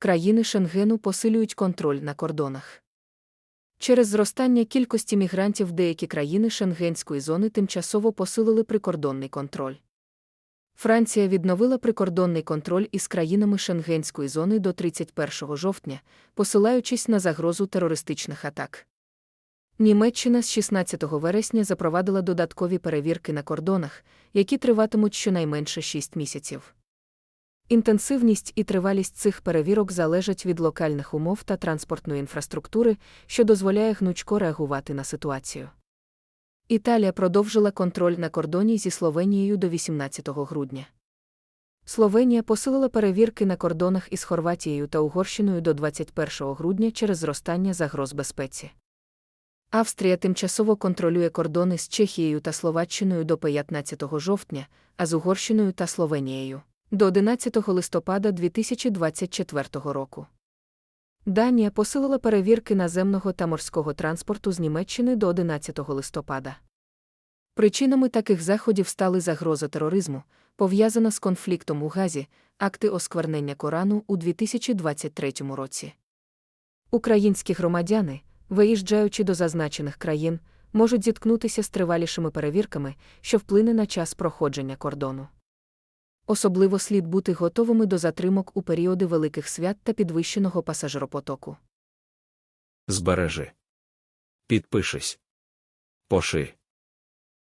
країни Шенгену посилюють контроль на кордонах. Через зростання кількості мігрантів деякі країни шенгенської зони тимчасово посилили прикордонний контроль. Франція відновила прикордонний контроль із країнами шенгенської зони до 31 жовтня, посилаючись на загрозу терористичних атак. Німеччина з 16 вересня запровадила додаткові перевірки на кордонах, які триватимуть щонайменше 6 місяців. Інтенсивність і тривалість цих перевірок залежать від локальних умов та транспортної інфраструктури, що дозволяє гнучко реагувати на ситуацію. Італія продовжила контроль на кордоні зі Словенією до 18 грудня. Словенія посилила перевірки на кордонах із Хорватією та Угорщиною до 21 грудня через зростання загроз безпеці. Австрія тимчасово контролює кордони з Чехією та Словаччиною до 15 жовтня, а з Угорщиною та Словенією до 11 листопада 2024 року. Данія посилила перевірки наземного та морського транспорту з Німеччини до 11 листопада. Причинами таких заходів стали загроза тероризму, пов'язана з конфліктом у Газі, акти осквернення Корану у 2023 році. Українські громадяни, виїжджаючи до зазначених країн, можуть зіткнутися з тривалішими перевірками, що вплине на час проходження кордону. Особливо слід бути готовими до затримок у періоди великих свят та підвищеного пасажиропотоку. Збережи. Підпишись. Поширь.